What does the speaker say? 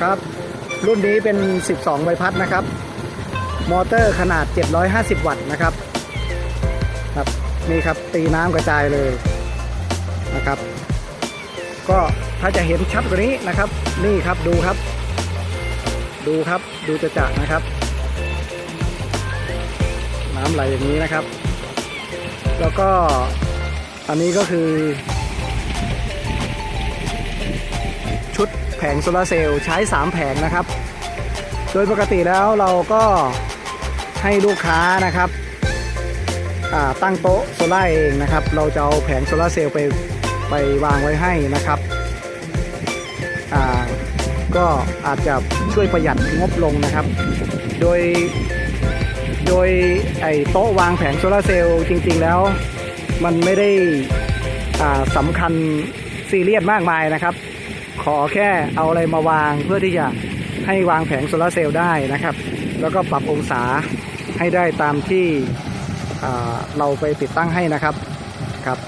ครับ รุ่นนี้เป็น 12 ใบพัดนะครับ มอเตอร์ขนาด 750 วัตต์นะครับครับนี่ครับตีน้ำกระจายเลยนะครับ ก็ถ้าจะเห็นชัดกว่านี้นะครับ นี่ครับดูครับ ดูครับดูจะจะนะครับ น้ำไหลอย่างนี้นะครับ แล้วก็อันนี้ก็คือ งโซลาร์เซลล์ใช้ 3 แผงนะครับ โดยปกติแล้วเราก็ให้ลูกค้านะครับตั้งโต๊ะโซล่าเองนะครับ เราจะเอาแผงโซลาร์เซลล์ไปไปวางไว้ให้นะครับก็อาจจะช่วยประหยัดงบลงนะครับ โดย โดยไอ้โต๊ะวางแผงโซลาร์เซลล์จริง ๆ แล้ว มันไม่ได้สำคัญซีเรียสมากมายนะครับ ขอแค่เอาอะไรมาวางเพื่อที่จะให้วางแผงโซลาร์เซลล์ได้นะครับ แล้วก็ปรับองศาให้ได้ตามที่เราไปติดตั้งให้นะครับครับ